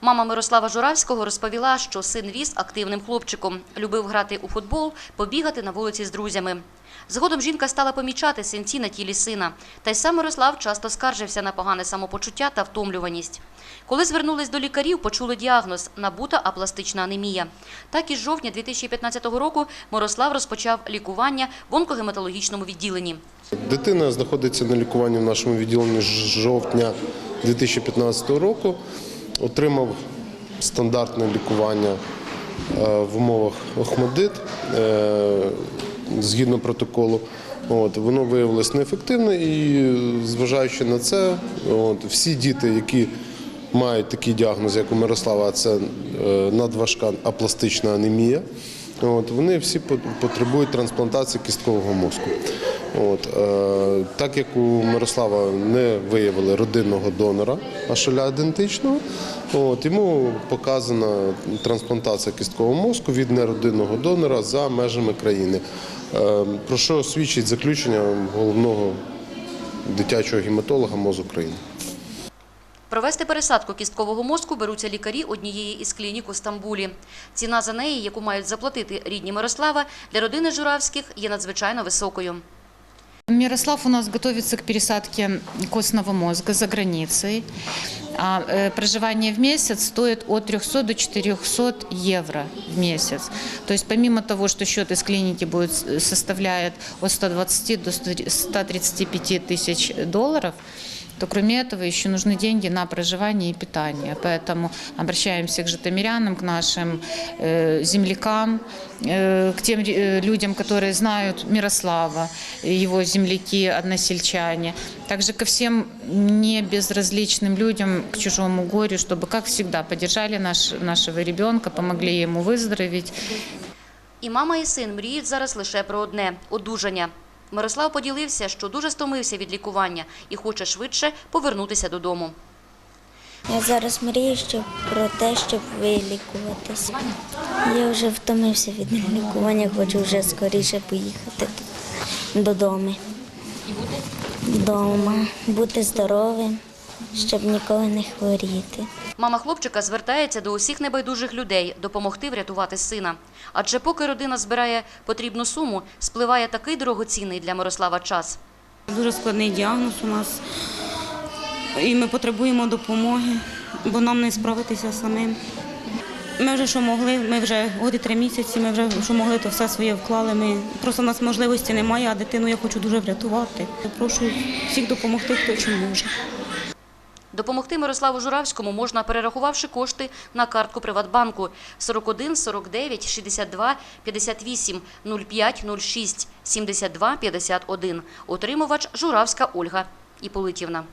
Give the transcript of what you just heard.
Мама Мирослава Журавського розповіла, що син ріс активним хлопчиком, любив грати у футбол, побігати на вулиці з друзями. Згодом жінка стала помічати синці на тілі сина. Та й сам Мирослав часто скаржився на погане самопочуття та втомлюваність. Коли звернулись до лікарів, почули діагноз – набута апластична анемія. Так із жовтня 2015 року Мирослав розпочав лікування в онкогематологічному відділенні. Дитина знаходиться на лікуванні в нашому відділенні з жовтня 2015 року. Отримав стандартне лікування е, в умовах Охмадит е, згідно протоколу. От, воно виявилось неефективне і зважаючи на це, от, всі діти, які мають такий діагноз, як у Мирослава, це е, надважка апластична анемія. От, вони всі по- потребують трансплантації кісткового мозку. От, е, так як у Мирослава не виявили родинного донора, а шаля ідентичного, от, йому показана трансплантація кісткового мозку від неродинного донора за межами країни. Е, про що свідчить заключення головного дитячого гематолога МОЗ України. Провести пересадку кісткового мозку беруться лікарі однієї із клінік у Стамбулі. Ціна за неї, яку мають заплатити рідні Мирослава, для родини Журавських є надзвичайно високою. Мирослав у нас готовится к пересадке костного мозга за границей. А э, проживание в месяц стоит от 300 до 400 евро в месяц. То есть помимо того, что счет из клиники будет составляет от 120 до 135 тысяч долларов, то кроме этого еще нужны деньги на проживание и питание. Поэтому обращаемся к житомирянам, к нашим э, землякам, э, к тем э, людям, которые знают Мирослава, его земляки, односельчане. Также ко всем не безразличным людям, к чужому горю, чтобы, как всегда, поддержали наш, нашего ребенка, помогли ему выздороветь. І мама, і син мріють зараз лише про одне – одужання. Мирослав поділився, що дуже стомився від лікування і хоче швидше повернутися додому. Я зараз мрію щоб про те, щоб вилікуватися. Я вже втомився від лікування, хочу вже скоріше поїхати додому. Вдома, бути здоровим, щоб ніколи не хворіти. Мама хлопчика звертається до усіх небайдужих людей допомогти врятувати сина. Адже поки родина збирає потрібну суму, спливає такий дорогоцінний для Мирослава час. Дуже складний діагноз у нас, і ми потребуємо допомоги, бо нам не справитися самим. Ми вже що могли, ми вже годи три місяці, ми вже що могли, то все своє вклали. Ми просто в нас можливості немає, а дитину я хочу дуже врятувати. Я прошу всіх допомогти, хто чим може. Допомогти Мирославу Журавському можна, перерахувавши кошти на картку Приватбанку 41 49 62 58 05 06 72 51. Отримувач Журавська Ольга Іполитівна.